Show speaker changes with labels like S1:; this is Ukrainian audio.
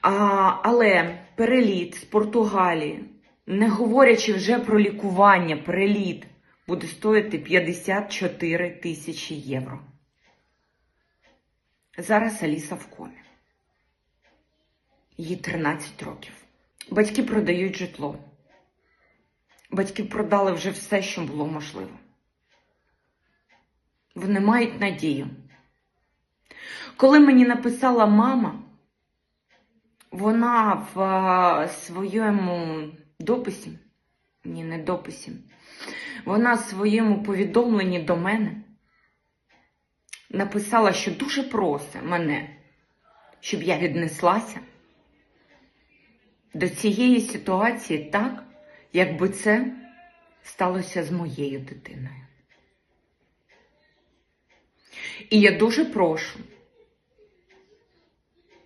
S1: А, але переліт з Португалії, не говорячи вже про лікування, переліт буде стоїти 54 тисячі євро. Зараз Аліса в комі. Їй 13 років. Батьки продають житло. Батьки продали вже все, що було можливо. Вони мають надію. Коли мені написала мама, вона в е, своєму дописі, ні, не дописі, вона в своєму повідомленні до мене написала, що дуже просить мене, щоб я віднеслася до цієї ситуації так, якби це сталося з моєю дитиною. І я дуже прошу